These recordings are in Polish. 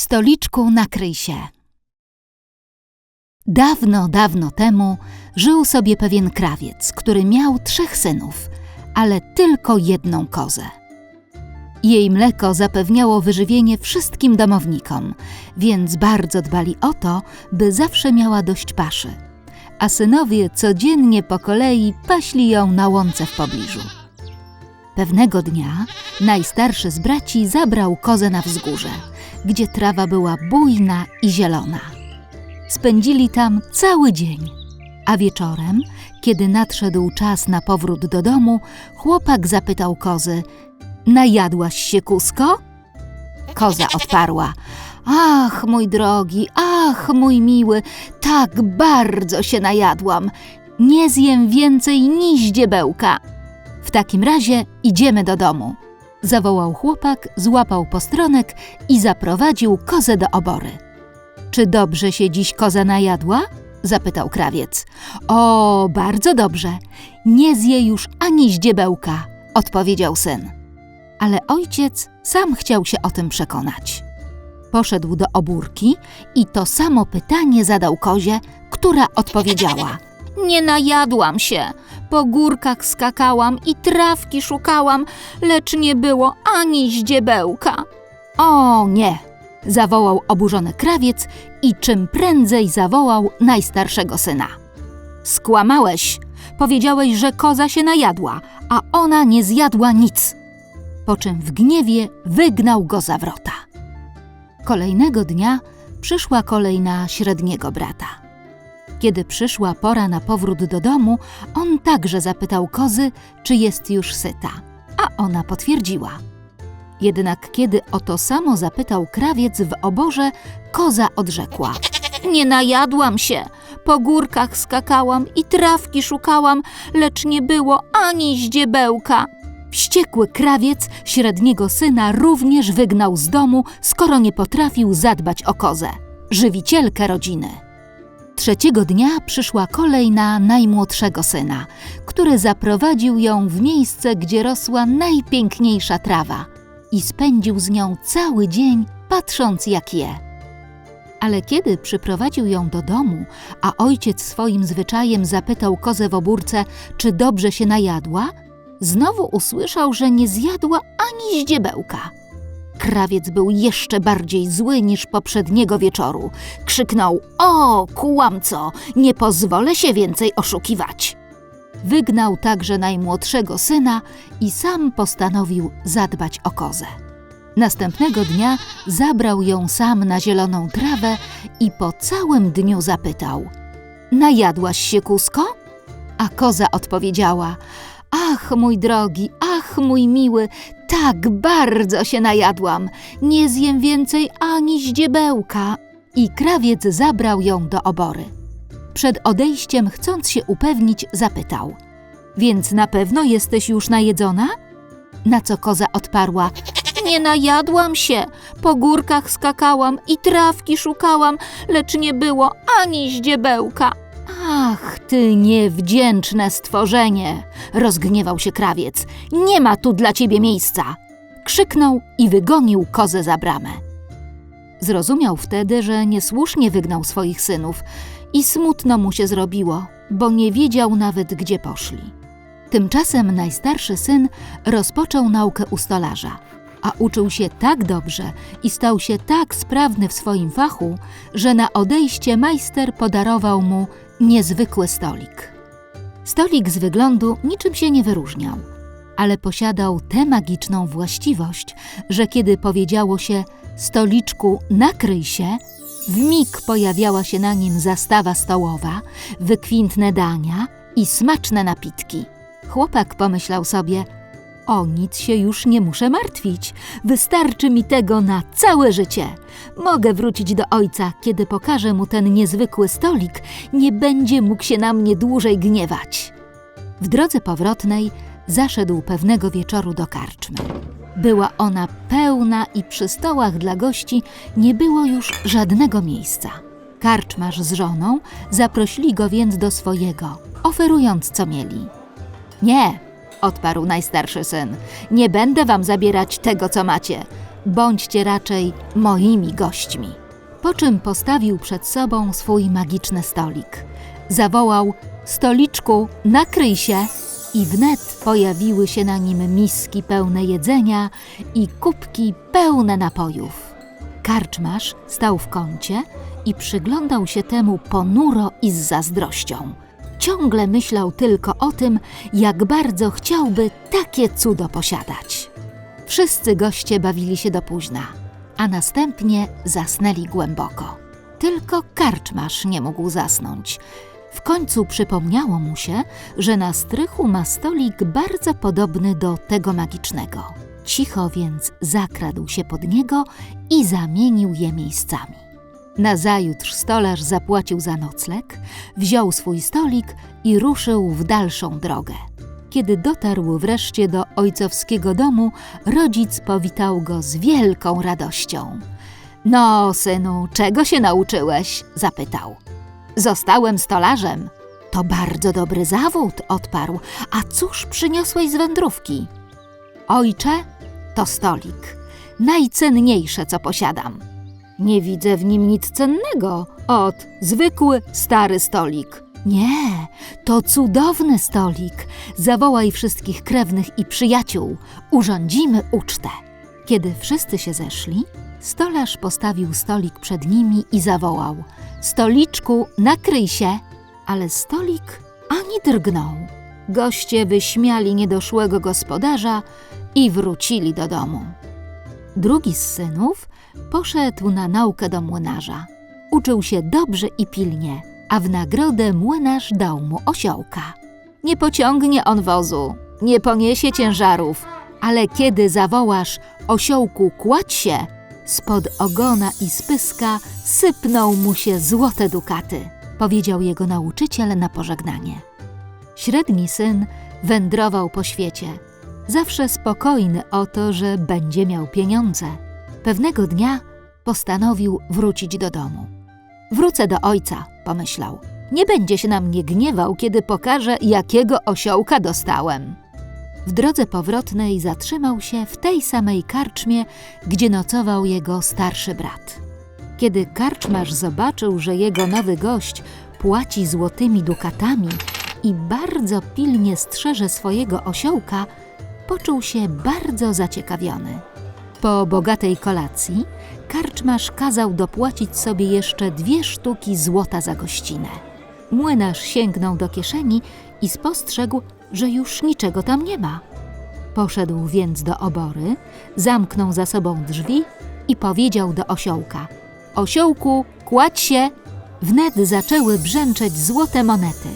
Stoliczku, nakryj się. Dawno, dawno temu żył sobie pewien krawiec, który miał trzech synów, ale tylko jedną kozę. Jej mleko zapewniało wyżywienie wszystkim domownikom, więc bardzo dbali o to, by zawsze miała dość paszy. A synowie codziennie po kolei paśli ją na łące w pobliżu. Pewnego dnia najstarszy z braci zabrał kozę na wzgórze, gdzie trawa była bujna i zielona. Spędzili tam cały dzień, a wieczorem, kiedy nadszedł czas na powrót do domu, chłopak zapytał kozy: Najadłaś się, kusko? Koza odparła: Ach, mój drogi, ach, mój miły, tak bardzo się najadłam. Nie zjem więcej ni ździebełka. W takim razie idziemy do domu. Zawołał chłopak, złapał postronek i zaprowadził kozę do obory. Czy dobrze się dziś koza najadła? zapytał krawiec. O, bardzo dobrze. Nie zje już ani ździebełka, odpowiedział syn. Ale ojciec sam chciał się o tym przekonać. Poszedł do obórki i to samo pytanie zadał kozie, która odpowiedziała. Nie najadłam się. Po górkach skakałam i trawki szukałam, lecz nie było ani ździebełka. O nie! zawołał oburzony krawiec i czym prędzej zawołał najstarszego syna. Skłamałeś! Powiedziałeś, że koza się najadła, a ona nie zjadła nic. Po czym w gniewie wygnał go za wrota. Kolejnego dnia przyszła kolej na średniego brata. Kiedy przyszła pora na powrót do domu, on także zapytał kozy, czy jest już syta, a ona potwierdziła. Jednak kiedy o to samo zapytał krawiec w oborze, koza odrzekła: Nie najadłam się. Po górkach skakałam i trawki szukałam, lecz nie było ani ździebełka. Wściekły krawiec średniego syna również wygnał z domu, skoro nie potrafił zadbać o kozę, żywicielkę rodziny. Trzeciego dnia przyszła kolej na najmłodszego syna, który zaprowadził ją w miejsce, gdzie rosła najpiękniejsza trawa i spędził z nią cały dzień, patrząc jak je. Ale kiedy przyprowadził ją do domu, a ojciec swoim zwyczajem zapytał kozę w obórce, czy dobrze się najadła, znowu usłyszał, że nie zjadła ani ździebełka. Krawiec był jeszcze bardziej zły niż poprzedniego wieczoru. Krzyknął: O, kłamco, nie pozwolę się więcej oszukiwać. Wygnał także najmłodszego syna i sam postanowił zadbać o kozę. Następnego dnia zabrał ją sam na zieloną trawę i po całym dniu zapytał: Najadłaś się, kusko? A koza odpowiedziała: Ach, mój drogi, ach, mój miły, tak bardzo się najadłam. Nie zjem więcej ani ździebełka. I krawiec zabrał ją do obory. Przed odejściem, chcąc się upewnić, zapytał: Więc na pewno jesteś już najedzona? Na co koza odparła: Nie najadłam się. Po górkach skakałam i trawki szukałam, lecz nie było ani ździebełka. Ach, ty niewdzięczne stworzenie! rozgniewał się krawiec. Nie ma tu dla ciebie miejsca! Krzyknął i wygonił kozę za bramę. Zrozumiał wtedy, że niesłusznie wygnał swoich synów i smutno mu się zrobiło, bo nie wiedział nawet, gdzie poszli. Tymczasem najstarszy syn rozpoczął naukę u stolarza, a uczył się tak dobrze i stał się tak sprawny w swoim fachu, że na odejście majster podarował mu niezwykły stolik. Stolik z wyglądu niczym się nie wyróżniał, ale posiadał tę magiczną właściwość, że kiedy powiedziało się stoliczku nakryj się, w mig pojawiała się na nim zastawa stołowa, wykwintne dania i smaczne napitki. Chłopak pomyślał sobie: O nic się już nie muszę martwić, wystarczy mi tego na całe życie. Mogę wrócić do ojca, kiedy pokażę mu ten niezwykły stolik, nie będzie mógł się na mnie dłużej gniewać. W drodze powrotnej zaszedł pewnego wieczoru do karczmy. Była ona pełna i przy stołach dla gości nie było już żadnego miejsca. Karczmarz z żoną zaprosili go więc do swojego, oferując co mieli. Nie, odparł najstarszy syn, nie będę wam zabierać tego, co macie. bądźcie raczej moimi gośćmi. Po czym postawił przed sobą swój magiczny stolik. Zawołał: Stoliczku, nakryj się! I wnet pojawiły się na nim miski pełne jedzenia i kubki pełne napojów. Karczmarz stał w kącie i przyglądał się temu ponuro i z zazdrością. Ciągle myślał tylko o tym, jak bardzo chciałby takie cudo posiadać. Wszyscy goście bawili się do późna, a następnie zasnęli głęboko. Tylko karczmarz nie mógł zasnąć. W końcu przypomniało mu się, że na strychu ma stolik bardzo podobny do tego magicznego. Cicho więc zakradł się pod niego i zamienił je miejscami. Nazajutrz stolarz zapłacił za nocleg, wziął swój stolik i ruszył w dalszą drogę. Kiedy dotarł wreszcie do ojcowskiego domu, rodzic powitał go z wielką radością. No, synu, czego się nauczyłeś? zapytał. Zostałem stolarzem. To bardzo dobry zawód, odparł. A cóż przyniosłeś z wędrówki? Ojcze, to stolik. Najcenniejsze, co posiadam. Nie widzę w nim nic cennego. Ot, zwykły, stary stolik. Nie, to cudowny stolik. Zawołaj wszystkich krewnych i przyjaciół. Urządzimy ucztę. Kiedy wszyscy się zeszli, stolarz postawił stolik przed nimi i zawołał: Stoliczku, nakryj się! Ale stolik ani drgnął. Goście wyśmiali niedoszłego gospodarza i wrócili do domu. Drugi z synów poszedł na naukę do młynarza. Uczył się dobrze i pilnie, a w nagrodę młynarz dał mu osiołka. Nie pociągnie on wozu, nie poniesie ciężarów, ale kiedy zawołasz osiołku kładź się, spod ogona i spyska sypną mu się złote dukaty, powiedział jego nauczyciel na pożegnanie. Średni syn wędrował po świecie, zawsze spokojny o to, że będzie miał pieniądze. Pewnego dnia postanowił wrócić do domu. Wrócę do ojca, pomyślał. Nie będzie się na mnie gniewał, kiedy pokażę, jakiego osiołka dostałem. W drodze powrotnej zatrzymał się w tej samej karczmie, gdzie nocował jego starszy brat. Kiedy karczmarz zobaczył, że jego nowy gość płaci złotymi dukatami i bardzo pilnie strzeże swojego osiołka, poczuł się bardzo zaciekawiony. Po bogatej kolacji karczmarz kazał dopłacić sobie jeszcze dwie sztuki złota za gościnę. Młynarz sięgnął do kieszeni i spostrzegł, że już niczego tam nie ma. Poszedł więc do obory, zamknął za sobą drzwi i powiedział do osiołka: Osiołku, kładź się! Wnet zaczęły brzęczeć złote monety,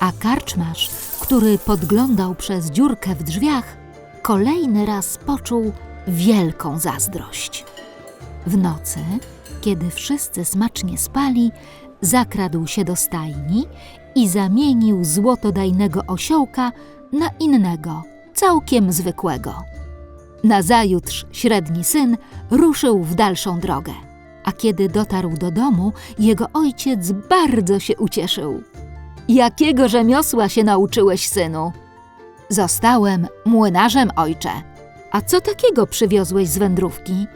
a karczmarz, który podglądał przez dziurkę w drzwiach, kolejny raz poczuł wielką zazdrość. W nocy, kiedy wszyscy smacznie spali, zakradł się do stajni i zamienił złotodajnego osiołka na innego, całkiem zwykłego. Nazajutrz średni syn ruszył w dalszą drogę, a kiedy dotarł do domu, jego ojciec bardzo się ucieszył. Jakiego rzemiosła się nauczyłeś, synu? Zostałem młynarzem, ojcze. A co takiego przywiozłeś z wędrówki?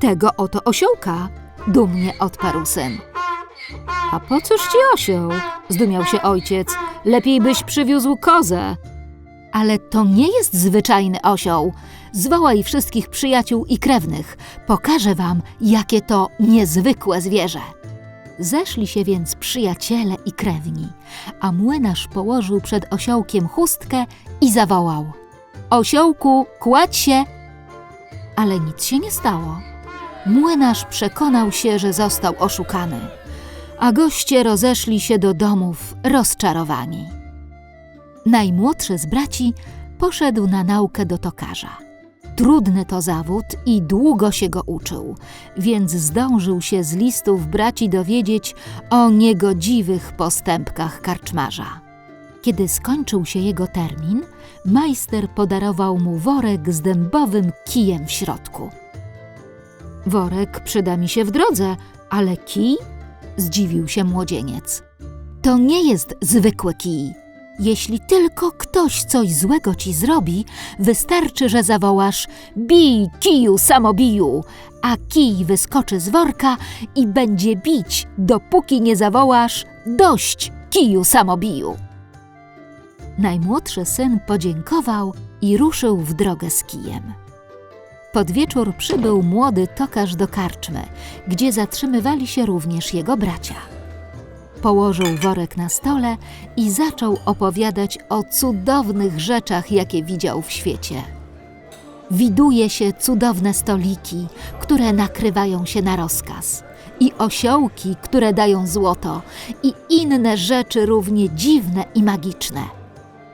Tego oto osiołka, dumnie odparł syn. A po cóż ci osioł? Zdumiał się ojciec. Lepiej byś przywiózł kozę. Ale to nie jest zwyczajny osioł. Zwołaj wszystkich przyjaciół i krewnych. Pokażę wam, jakie to niezwykłe zwierzę. Zeszli się więc przyjaciele i krewni, a młynarz położył przed osiołkiem chustkę i zawołał: Osiołku, kładź się! Ale nic się nie stało. Młynarz przekonał się, że został oszukany, a goście rozeszli się do domów rozczarowani. Najmłodszy z braci poszedł na naukę do tokarza. Trudny to zawód i długo się go uczył, więc zdążył się z listów braci dowiedzieć o niegodziwych postępkach karczmarza. Kiedy skończył się jego termin, majster podarował mu worek z dębowym kijem w środku. Worek przyda mi się w drodze, ale kij? Zdziwił się młodzieniec. To nie jest zwykły kij. Jeśli tylko ktoś coś złego ci zrobi, wystarczy, że zawołasz bij kiju samobiju, a kij wyskoczy z worka i będzie bić, dopóki nie zawołasz dość kiju samobiju. Najmłodszy syn podziękował i ruszył w drogę z kijem. Pod wieczór przybył młody tokarz do karczmy, gdzie zatrzymywali się również jego bracia. Położył worek na stole i zaczął opowiadać o cudownych rzeczach, jakie widział w świecie. Widuje się cudowne stoliki, które nakrywają się na rozkaz, i osiołki, które dają złoto, i inne rzeczy równie dziwne i magiczne.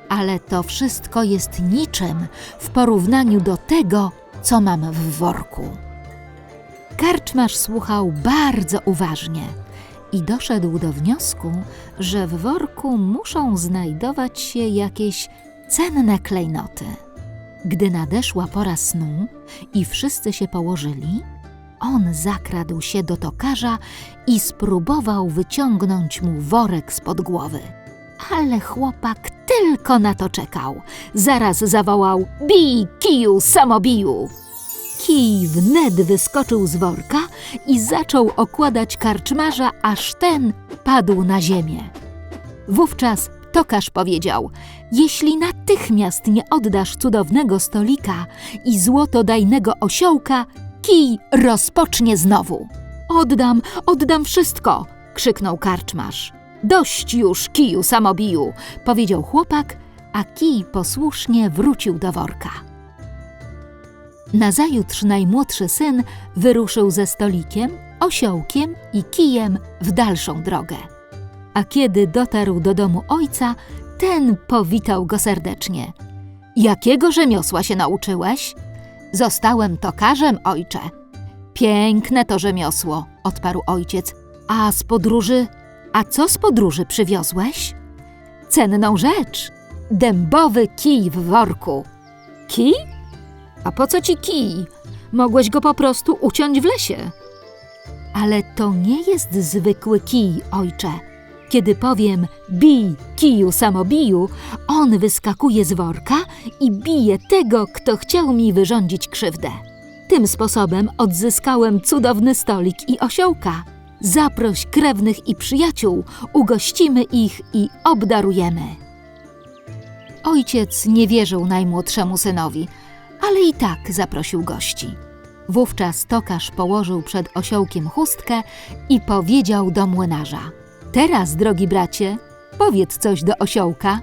Ale to wszystko jest niczym w porównaniu do tego, co mam w worku. Karczmarz słuchał bardzo uważnie i doszedł do wniosku, że w worku muszą znajdować się jakieś cenne klejnoty. Gdy nadeszła pora snu i wszyscy się położyli, on zakradł się do tokarza i spróbował wyciągnąć mu worek spod głowy. Ale chłopak tylko na to czekał. Zaraz zawołał: Bij, kiju, samobiju! Kij wnet wyskoczył z worka i zaczął okładać karczmarza, aż ten padł na ziemię. Wówczas tokarz powiedział: Jeśli natychmiast nie oddasz cudownego stolika i złotodajnego osiołka, kij rozpocznie znowu. Oddam, oddam wszystko! krzyknął karczmarz. Dość już, kiju samobiju, powiedział chłopak, a kij posłusznie wrócił do worka. Nazajutrz najmłodszy syn wyruszył ze stolikiem, osiołkiem i kijem w dalszą drogę. A kiedy dotarł do domu ojca, ten powitał go serdecznie. Jakiego rzemiosła się nauczyłeś? Zostałem tokarzem, ojcze. Piękne to rzemiosło, odparł ojciec. A z podróży? A co z podróży przywiozłeś? Cenną rzecz. Dębowy kij w worku. Kij? A po co ci kij? Mogłeś go po prostu uciąć w lesie. Ale to nie jest zwykły kij, ojcze. Kiedy powiem bij kiju samobiju, on wyskakuje z worka i bije tego, kto chciał mi wyrządzić krzywdę. Tym sposobem odzyskałem cudowny stolik i osiołka. Zaproś krewnych i przyjaciół, ugościmy ich i obdarujemy. Ojciec nie wierzył najmłodszemu synowi, ale i tak zaprosił gości. Wówczas tokarz położył przed osiołkiem chustkę i powiedział do młynarza: Teraz, drogi bracie, powiedz coś do osiołka.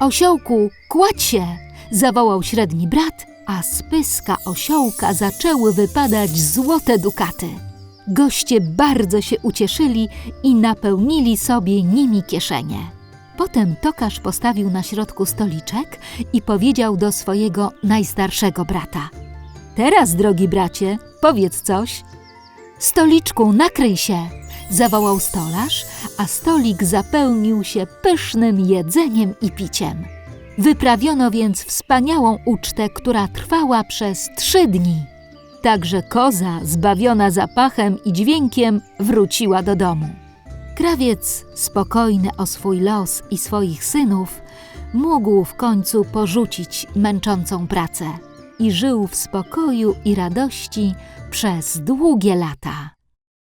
Osiołku, kładź się! zawołał średni brat, a z pyska osiołka zaczęły wypadać złote dukaty. Goście bardzo się ucieszyli i napełnili sobie nimi kieszenie. Potem tokarz postawił na środku stoliczek i powiedział do swojego najstarszego brata: Teraz, drogi bracie, powiedz coś. Stoliczku, nakryj się! zawołał stolarz, a stolik zapełnił się pysznym jedzeniem i piciem. Wyprawiono więc wspaniałą ucztę, która trwała przez trzy dni. Także koza, zbawiona zapachem i dźwiękiem, wróciła do domu. Krawiec, spokojny o swój los i swoich synów, mógł w końcu porzucić męczącą pracę i żył w spokoju i radości przez długie lata.